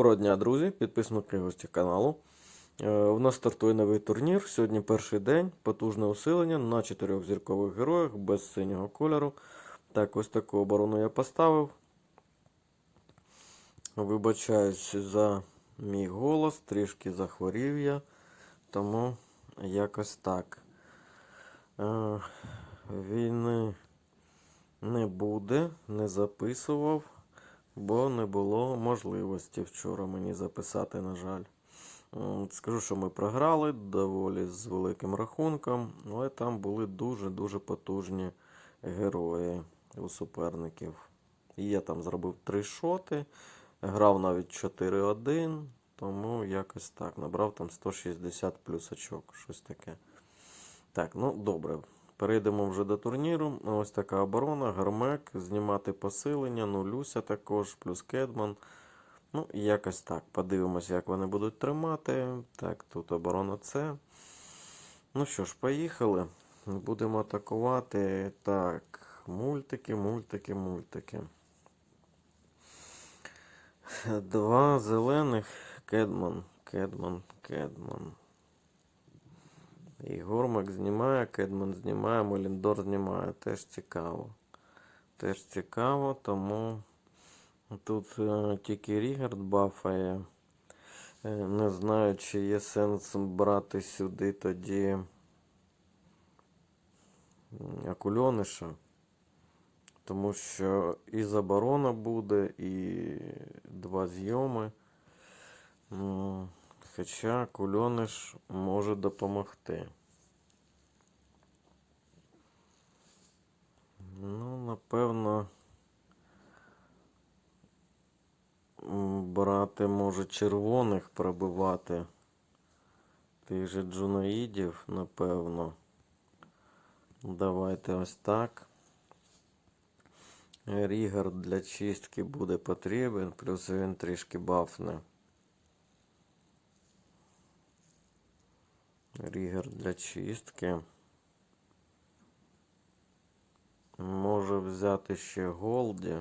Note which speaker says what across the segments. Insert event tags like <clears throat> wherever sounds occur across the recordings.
Speaker 1: Доброго дня, друзі, підписники гості каналу. Е, У нас стартує новий турнір. Сьогодні перший день, потужне усилення на чотирьох зіркових героях без синього кольору. Так, ось таку оборону я поставив. Вибачаюсь за мій голос, трішки захворів я, тому якось так. Е, Війни не буде, не записував бо не було можливості вчора мені записати, на жаль. Скажу, що ми програли доволі з великим рахунком, але там були дуже-дуже потужні герої у суперників. І я там зробив три шоти, грав навіть 4-1, тому якось так. Набрав там 160 плюс очок, щось таке. Так, ну добре. Перейдемо вже до турніру. Ось така оборона, гармек, знімати посилення, ну Люся також, плюс Кедман. Ну, якось так. Подивимося, як вони будуть тримати. Так, тут оборона С. Ну що ж, поїхали. Будемо атакувати. Так, мультики, мультики, мультики. Два зелених. Кедман, Кедман, Кедман. І Гормак знімає, Кедман знімає, Моліндор знімає. Теж цікаво. Теж цікаво, тому тут е, тільки Рігард бафає. Е, не знаю, чи є сенс брати сюди тоді Акульониша. Тому що і заборона буде, і два зйоми. Хоча кульониш може допомогти. Ну, напевно, брати може червоних пробивати. Тих же джунаїдів, напевно. Давайте ось так. Рігард для чистки буде потрібен, плюс він трішки бафне. Рігер для чистки. Може взяти ще Голді.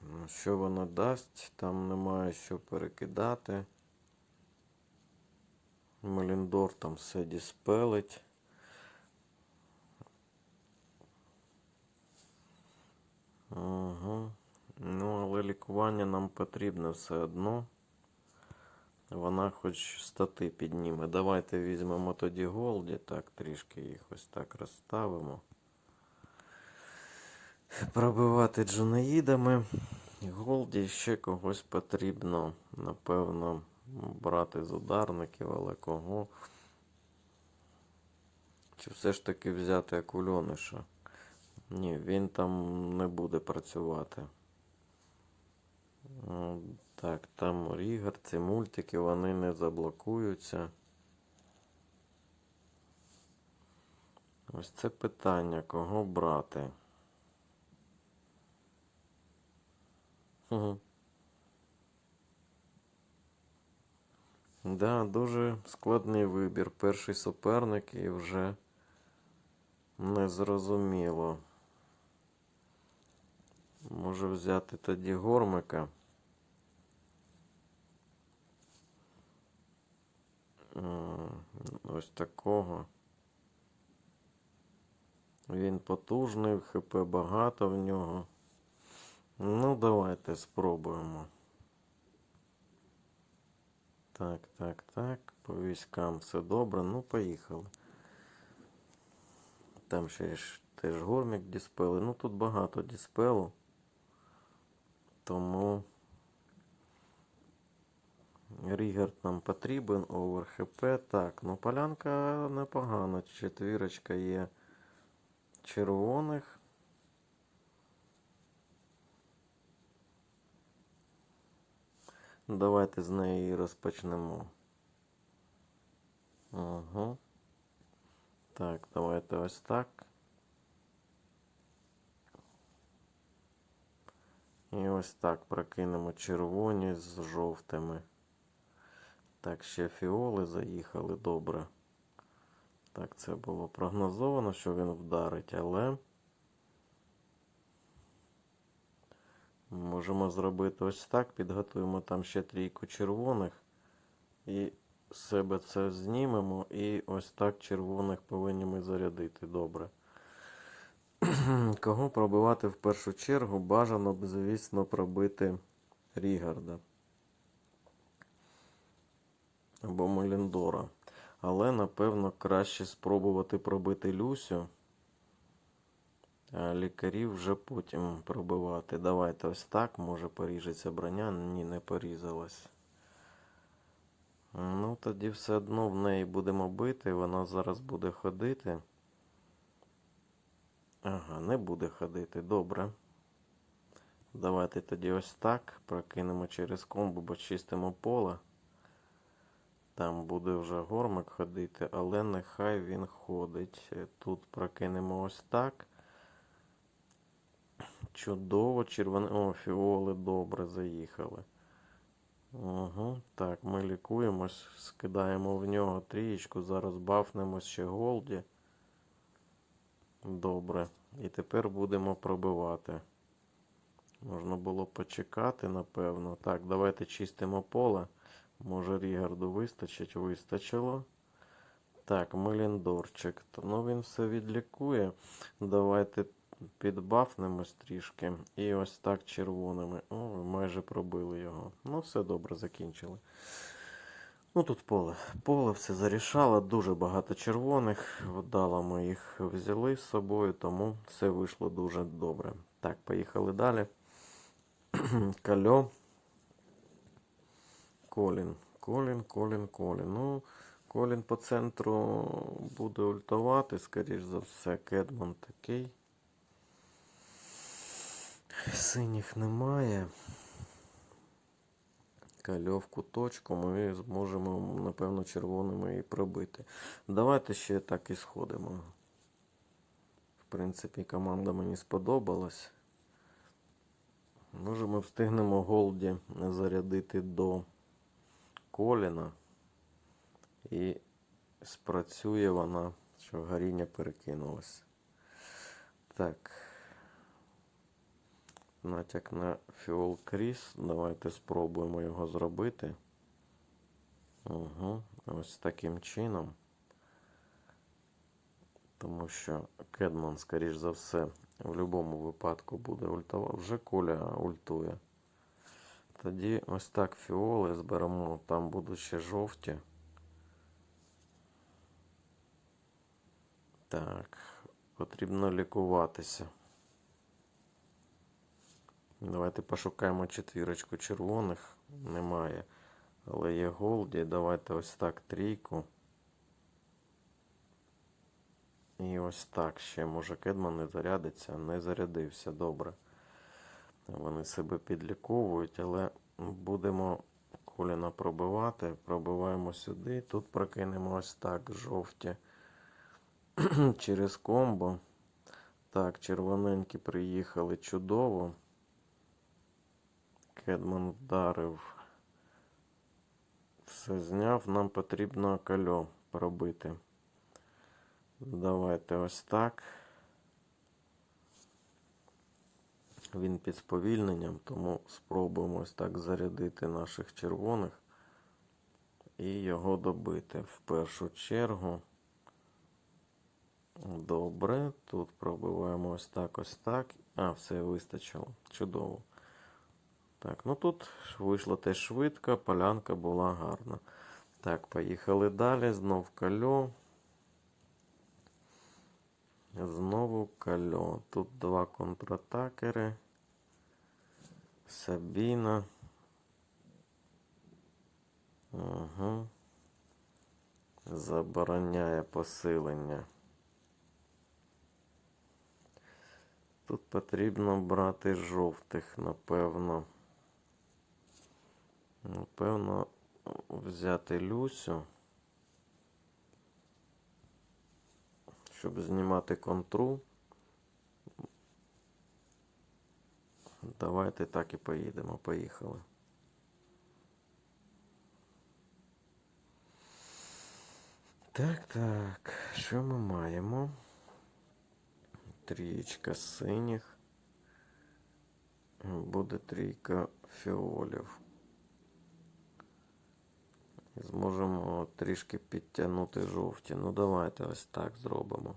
Speaker 1: Ну, Що воно дасть? Там немає що перекидати. Меліндор там все діспелить. Ага. Ну, але лікування нам потрібне все одно. Вона хоч стати підніме. Давайте візьмемо тоді Голді. Так, трішки їх ось так розставимо. Пробивати джунаїдами. Голді ще когось потрібно. Напевно, брати з ударників, але кого. Чи все ж таки взяти акульониша? Ні, він там не буде працювати. Так, там Рігар, ці мультики, вони не заблокуються. Ось це питання, кого брати. Угу. Да, дуже складний вибір. Перший суперник і вже незрозуміло. Може взяти тоді гормика. Ось такого. Він потужний, ХП багато в нього. Ну, давайте спробуємо. Так, так, так. По військам все добре. Ну, поїхали. Там ще ж теж гормік діспели. Ну тут багато діспелу. Тому Рігард нам потрібен, овер ХП. Так, ну полянка непогана. Четвірочка є червоних. Давайте з неї розпочнемо. Угу. Так, давайте ось так. І ось так прокинемо червоні з жовтими. Так, ще фіоли заїхали добре. Так, це було прогнозовано, що він вдарить, але Можемо зробити ось так. Підготуємо там ще трійку червоних. І себе це знімемо. І ось так червоних повинні ми зарядити. Добре. <clears throat> Кого пробивати в першу чергу? Бажано б, звісно, пробити Рігарда. Або Меліндора. Але, напевно, краще спробувати пробити Люсю. А лікарів вже потім пробивати. Давайте ось так. Може поріжеться броня. Ні, не порізалась. Ну, тоді все одно в неї будемо бити. Вона зараз буде ходити. Ага, не буде ходити. Добре. Давайте тоді ось так. Прокинемо через комбо, бо чистимо поле. Там буде вже гормик ходити, але нехай він ходить. Тут прокинемо ось так. Чудово, червоне. О, фіоли добре заїхали. Угу. Так, ми лікуємось, скидаємо в нього трієчку, зараз бафнемось ще голді. Добре. І тепер будемо пробивати. Можна було почекати, напевно. Так, давайте чистимо поле. Може Рігарду вистачить, вистачило. Так, Меліндорчик. Ну він все відлікує. Давайте підбафнемось трішки. І ось так червоними. О, майже пробили його. Ну, все добре, закінчили. Ну тут поле. Поле все зарішало, дуже багато червоних. Вдало ми їх взяли з собою, тому все вийшло дуже добре. Так, поїхали далі. <clears throat> Кальо. Колін. Колін, Колін, Колін. Ну, Колін по центру буде ультувати, скоріш за все, Кедман такий. Синіх немає. Кальо в куточку ми зможемо, напевно, червоними і пробити. Давайте ще так і сходимо. В принципі, команда мені сподобалась. Може, ми встигнемо Голді зарядити до коліна. І спрацює вона, що горіння перекинулось. Так. Натяк на фіол кріс. Давайте спробуємо його зробити. Угу. Ось таким чином. Тому що Кедман, скоріш за все, в будь-якому випадку буде ультувати. Вже Коля ультує. Тоді ось так фіоли зберемо, там будуть ще жовті. Так, потрібно лікуватися. Давайте пошукаємо четвірочку червоних. Немає. Але є голді. Давайте ось так трійку. І ось так ще. Може Кедман не зарядиться. Не зарядився. Добре. Вони себе підліковують, але будемо коліна пробивати. Пробиваємо сюди. Тут прокинемо ось так жовті <clears throat> через комбо. Так, червоненькі приїхали чудово. Кедман вдарив. Все зняв. Нам потрібно кальо пробити. Давайте ось так. Він під сповільненням, тому спробуємо ось так зарядити наших червоних і його добити. В першу чергу. Добре. Тут пробиваємо ось так, ось так. А, все вистачило. Чудово. Так, ну тут вийшло теж швидко, полянка була гарна. Так, поїхали далі. Знов кальо. Знову кальо. Тут два контратакери. Сабіна. Угу. Забороняє посилення. Тут потрібно брати жовтих, напевно. Напевно, взяти Люсю. Щоб знімати контру. Давайте так і поїдемо. Поїхали. Так, так, що ми маємо? Трієчка синіх. буде трійка фіолів. І зможемо трішки підтягнути жовті. Ну давайте ось так зробимо.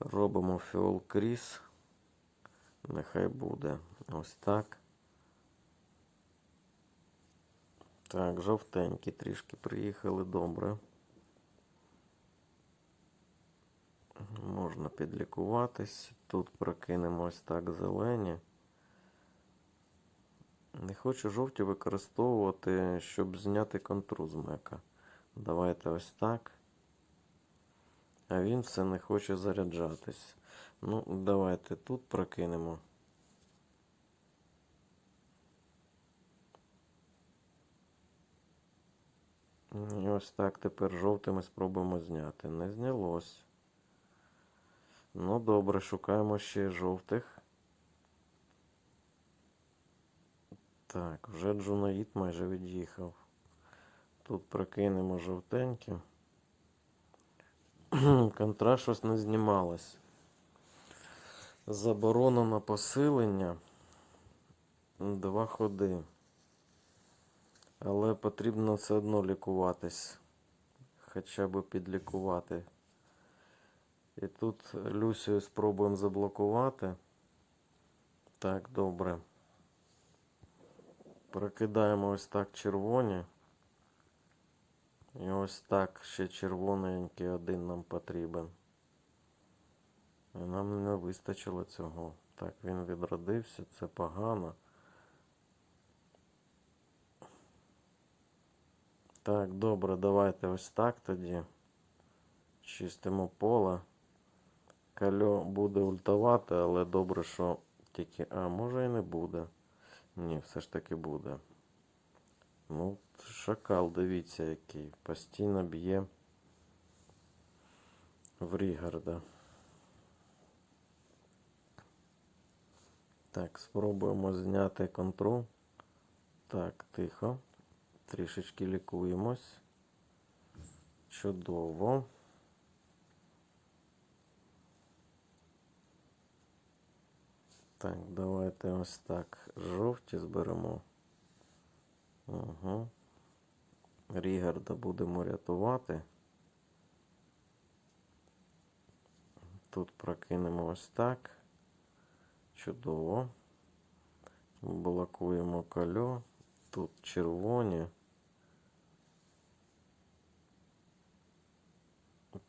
Speaker 1: Робимо фіол кріс. Нехай буде ось так. Так, жовтенькі трішки приїхали добре. Можна підлікуватись. Тут прокинемо ось так зелені. Не хочу жовті використовувати, щоб зняти контру з мека. Давайте ось так. А він все не хоче заряджатись. Ну, давайте тут прокинемо. І ось так тепер жовтими спробуємо зняти. Не знялось. Ну, добре, шукаємо ще жовтих. Так, вже Джунаїд майже від'їхав. Тут прокинемо жовтенькі. Контра щось не знімалось. Заборона на посилення. Два ходи. Але потрібно все одно лікуватись. Хоча б підлікувати. І тут Люсію спробуємо заблокувати. Так, добре. Прокидаємо ось так червоні. І ось так ще червоненький один нам потрібен. І нам не вистачило цього. Так, він відродився, це погано. Так, добре, давайте ось так тоді. Чистимо поле. Кальо буде ультавати, але добре, що тільки. А, може і не буде. Ні, все ж таки буде. Ну, шакал, дивіться, який. Постійно б'є в Рігарда. Так, спробуємо зняти контроль. Так, тихо. Трішечки лікуємось. Чудово. Так, давайте ось так жовті зберемо. Угу. Рігарда будемо рятувати. Тут прокинемо ось так. Чудово. Блокуємо кольо. Тут червоні.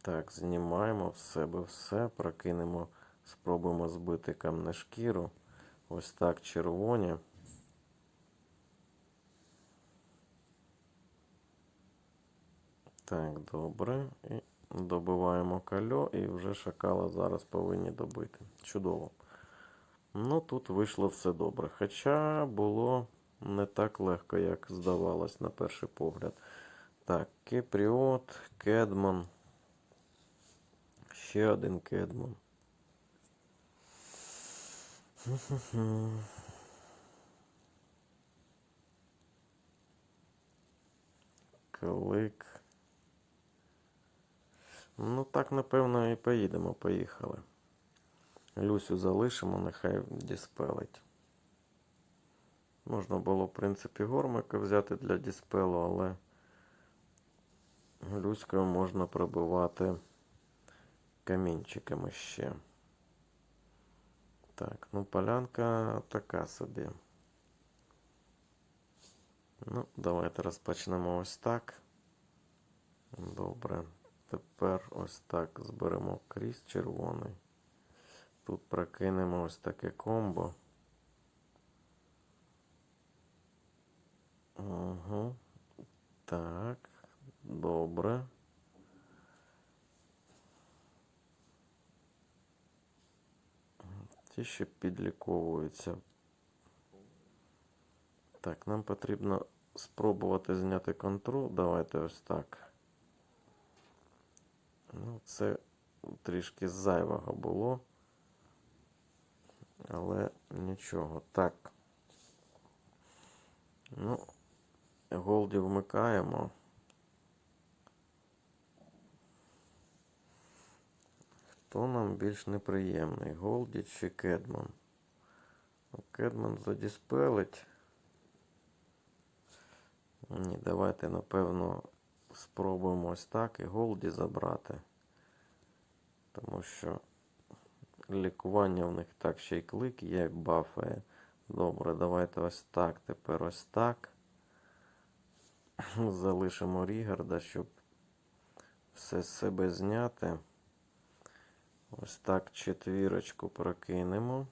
Speaker 1: Так, знімаємо в себе все, прокинемо, спробуємо збити камнешкіру. Ось так червоні. Так, добре. І добиваємо кальо і вже шакала зараз повинні добити. Чудово. Ну, тут вийшло все добре. Хоча було не так легко, як здавалось на перший погляд. Так, Кепріот, Кедман. Ще один Кедман. Клик. Ну, так, напевно, і поїдемо. Поїхали. Люсю залишимо, нехай діспелить. Можна було, в принципі, гормика взяти для діспелу, але Люською можна пробивати камінчиками ще. Так, ну полянка така собі. Ну, давайте розпочнемо ось так. Добре. Тепер ось так зберемо крізь червоний. Тут прокинемо ось таке комбо. Угу. Так, добре. Ті ще підліковуються. Так, нам потрібно спробувати зняти контроль. Давайте ось так. Ну, це трішки зайвого було. Але нічого. Так. Ну, голді вмикаємо. Хто нам більш неприємний? Голді чи Кедман? Ну, Кедман задіспелить. Ні, давайте, напевно, спробуємо ось так і Голді забрати. Тому що лікування в них так ще й клик є, бафає. Добре, давайте ось так. Тепер ось так. Залишимо Рігарда, щоб все з себе зняти. Ось так четвірочку прокинемо.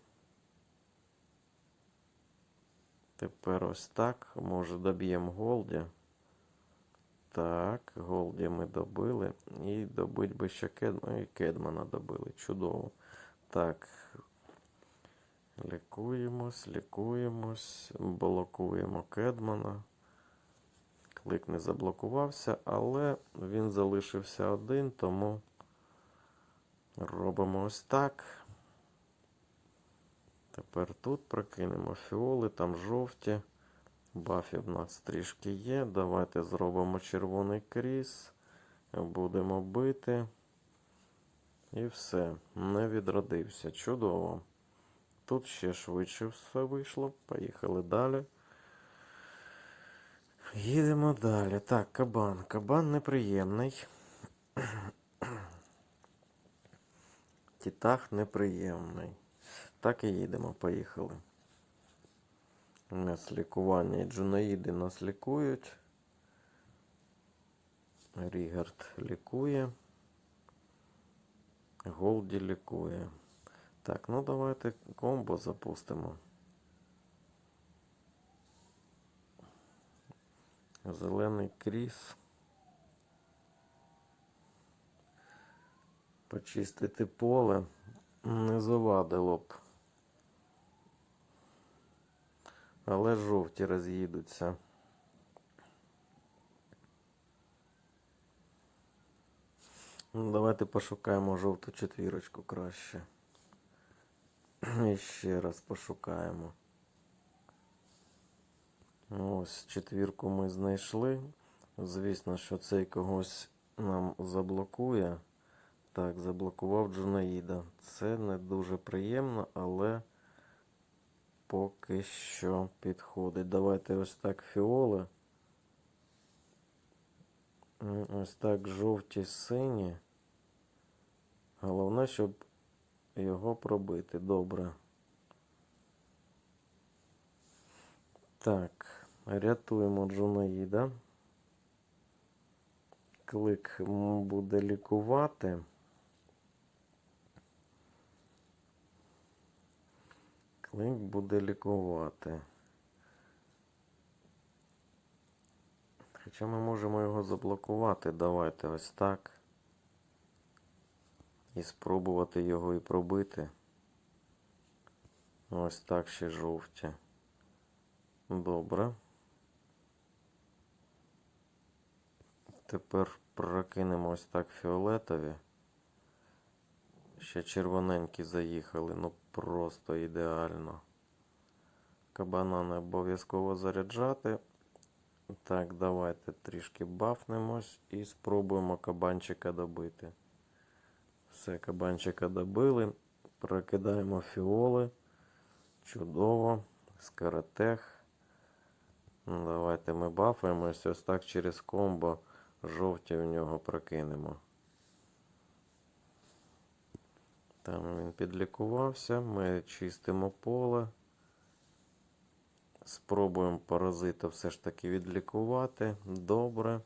Speaker 1: Тепер ось так. Може доб'ємо Голді. Так, Голді ми добили. І добить би ще Кедмана. І Кедмана добили. Чудово. Так. Лікуємось, лікуємось. Блокуємо Кедмана. Клик не заблокувався, але він залишився один, тому робимо ось так. Тепер тут прокинемо фіоли, там жовті. Бафів в нас трішки є. Давайте зробимо червоний кріс. Будемо бити. І все. Не відродився. Чудово. Тут ще швидше все вийшло. Поїхали далі. Їдемо далі. Так, кабан. Кабан неприємний. Тітах неприємний. Так і їдемо, поїхали. У нас лікування і джунаїди нас лікують. Рігард лікує. Голді лікує. Так, ну давайте комбо запустимо. Зелений кріс. Почистити поле не завадило б. Але жовті роз'їдуться. Ну, давайте пошукаємо жовту четвірочку краще. І ще раз пошукаємо. Ось четвірку ми знайшли. Звісно, що цей когось нам заблокує. Так, заблокував Джунаїда. Це не дуже приємно, але поки що підходить. Давайте ось так фіоли. Ось так жовті сині. Головне, щоб його пробити. Добре. Так, рятуємо Джунаїда. Клик буде лікувати. Клик буде лікувати. Хоча ми можемо його заблокувати. Давайте ось так. І спробувати його і пробити. Ось так ще жовті. Добре. Тепер прокинемо ось так фіолетові. Ще червоненькі заїхали, ну просто ідеально. Кабана не обов'язково заряджати. Так, давайте трішки бафнемось і спробуємо кабанчика добити. Все, кабанчика добили. Прокидаємо фіоли. Чудово. Скоротех. Ну, Давайте ми бафаємось. Ось так через комбо жовті в нього прокинемо. Там він підлікувався. Ми чистимо поле. Спробуємо паразита все ж таки відлікувати. Добре.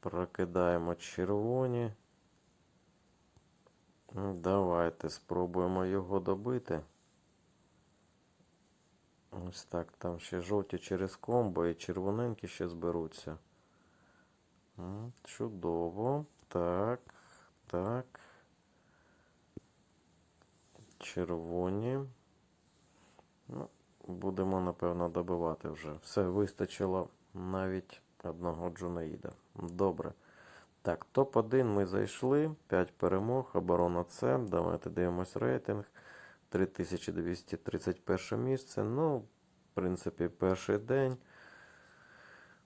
Speaker 1: Прокидаємо червоні. Давайте спробуємо його добити. Ось так, там ще жовті через комбо і червоненькі ще зберуться. Чудово. Так, так. Червоні. Ну, будемо, напевно, добивати вже. Все, вистачило навіть одного Джунаїда. Добре. Так, топ-1 ми зайшли. 5 перемог, оборона С. Давайте дивимось рейтинг. 3231 місце. Ну, в принципі, перший день.